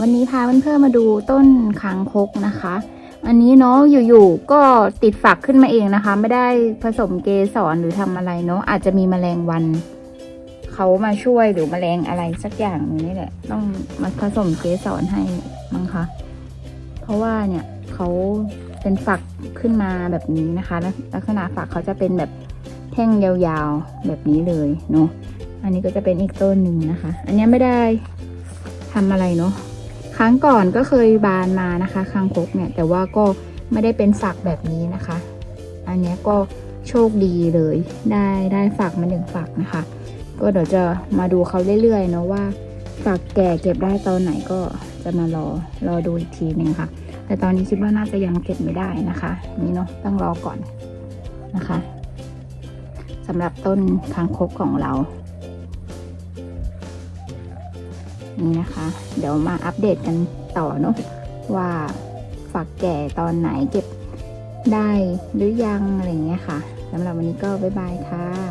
วันนี้พาเพื่อนๆมาดูต้นคางคกนะคะ อันนี้เนาะอยู่ๆก็ติดฝักขึ้นมาเองนะคะ ไม่ได้ผสมเกสรหรือทำอะไรเนาะอาจจะมีแมลงวันเขามาช่วยหรือแมลงอะไรสักอย่างนึงนี่แหละ ต้องมาผสมเกสรให้มั้งคะ เพราะว่าเนี่ยเขาเป็นฝักขึ้นมาแบบนี้นะคะ ลักษณะฝักเขาจะเป็นแบบแท่งยาวๆแบบนี้เลยเนาะอันนี้ก็จะเป็นอีกต้นหนึ่งนะคะ อันนี้ไม่ได้ทำอะไรเนาะ รั้งก่อนก็เคยบานมานะคะคางคกเนี่ยแต่ว่าก็ไม่ได้เป็นฝักแบบนี้นะคะ อันนี้ก็โชคดีเลยได้ได้ฝักมาหนึ่งฝักนะคะ ก็เดี๋ยวจะมาดูเขาเรื่อยๆเนาะว่าฝักแก่เก็บได้ตอนไหนก็จะมารอรอดูอีกทีหนึ่งค่ะ แต่ตอนนี้คิดว่าน่าจะยังเก็บไม่ได้นะคะ นี่เนาะต้องรอก่อนนะคะสำหรับต้นคางคกของเรา นี้นะคะ เดี๋ยวมาอัปเดตกันต่อเนาะว่าฝักแก่ตอนไหนเก็บได้หรือยังอะไรเงี้ยค่ะสำหรับวันนี้ก็บ๊ายบายค่ะ